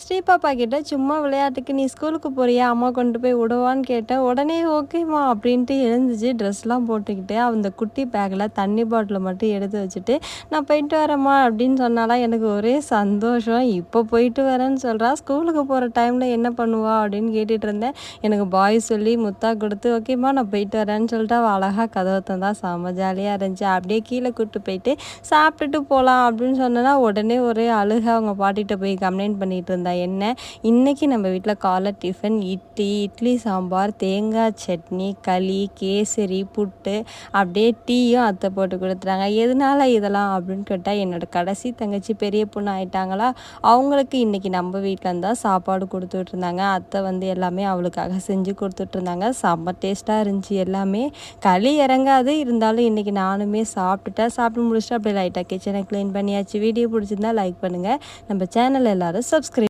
ஸ்ரீபாப்பா கிட்ட சும்மா விளையாட்டுக்கு நீ ஸ்கூலுக்கு போறியா? அம்மா கொண்டு போய் விடுவான்னு கேட்டேன். உடனே ஓகேம்மா அப்படின்ட்டு எழுந்துச்சு. ட்ரெஸ்லாம் போட்டுக்கிட்டு அந்த குட்டி பேக்கில் தண்ணி பாட்டிலை மட்டும் எடுத்து வச்சுட்டு நான் போயிட்டு வரேம்மா அப்படின்னு சொன்னாலாம் எனக்கு ஒரே சந்தோஷம். இப்போ போயிட்டு வரேன்னு சொல்கிறா ஸ்கூலுக்கு போகிற டைமில் என்ன பண்ணுவா? அப்படின்னு கேட்டுட்டு இருந்தேன். எனக்கு பாய் சொல்லி முத்தா கொடுத்து ஓகேம்மா நான் போயிட்டு வரேன்னு சொல்லிட்டு அவள் அழகாக கதவை தந்தா செம்ம ஜாலியாக இருந்துச்சு. அப்படியே கீழே கூப்பிட்டு போயிட்டு சாப்பிட்டுட்டு போகலாம் அப்படின்னு சொன்னேன்னா உடனே ஒரே அழுக. அவங்க பாட்டிகிட்ட போய் கம்ப்ளைண்ட் பண்ணிட்டு தான் என்ன? இன்னைக்கு நம்ம வீட்டில் காலை டிஃபன் இட்லி இட்லி சாம்பார் தேங்காய் சட்னி களி கேசரி புட்டு அப்படியே டீயும் அத்தை போட்டு கொடுத்துட்டாங்க. எதனால இதெல்லாம் அப்படின்னு கேட்டால் என்னோட கடைசி தங்கச்சி பெரிய பொண்ணு ஆயிட்டாங்களா? அவங்களுக்கு இன்றைக்கி நம்ம வீட்டில் இருந்தால் சாப்பாடு கொடுத்துட்ருந்தாங்க அத்தை வந்து எல்லாமே அவளுக்காக செஞ்சு கொடுத்துட்ருந்தாங்க செம்ம டேஸ்ட்டாக இருந்துச்சு எல்லாமே. களி இறங்காது. இருந்தாலும் இன்றைக்கி நானுமே சாப்பிட்டுட்டேன். சாப்பிட்டு முடிச்சுட்டு அப்படியே லைட்டாக கிச்சனை க்ளீன் பண்ணியாச்சு. வீடியோ பிடிச்சிருந்தா லைக் பண்ணுங்கள் நம்ம சேனல் எல்லாரும் சப்ஸ்கிரைப்